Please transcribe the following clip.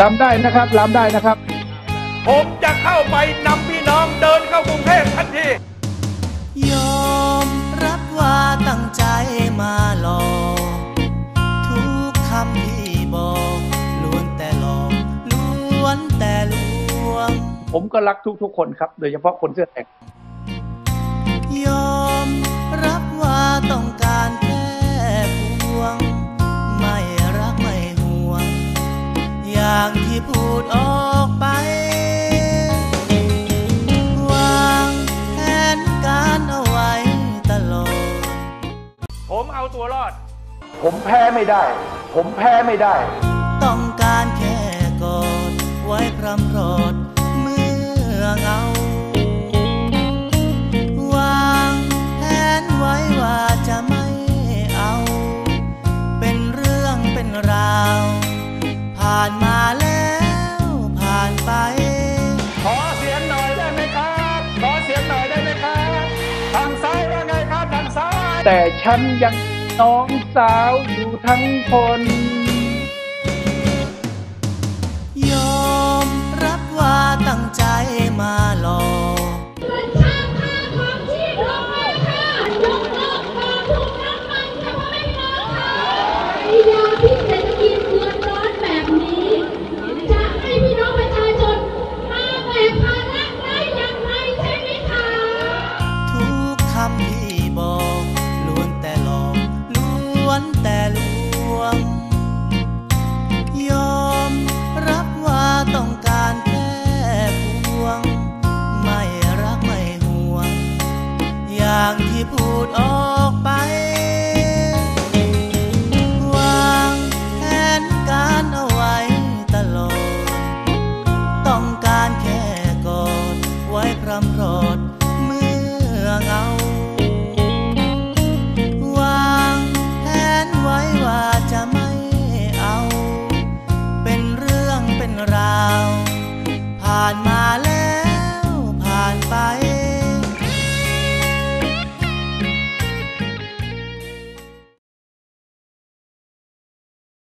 ลำได้นะครับลำได้นะครับ ผมจะเข้าไปนำพี่น้องเดินเข้ากรุงเทพทันทียอมรับว่าตั้งใจมาหลอกทุกคำที่บอกล้วนแต่หลอกล้วนแต่ลวง ผมก็รักทุกๆคนครับ โดยเฉพาะคนเสื้อแดงยอม อย่างที่พูดออกไป วางแผนการเอาไว้ตลอด ผมเอาตัวรอด ผมแพ้ไม่ได้ ผมแพ้ไม่ได้ ผ่านมาแล้วผ่านไป ขอเสียงหน่อยได้ไหมครับ ขอเสียงหน่อยได้ไหมครับ ทางซ้ายว่าไงครับ ทางซ้าย แต่ฉันยังน้องสาวอยู่ทั้งคน วง ยอมรับว่าต้องการแค่พวง ไม่รักไม่ห่วง อย่างที่พูดออกไป Malé.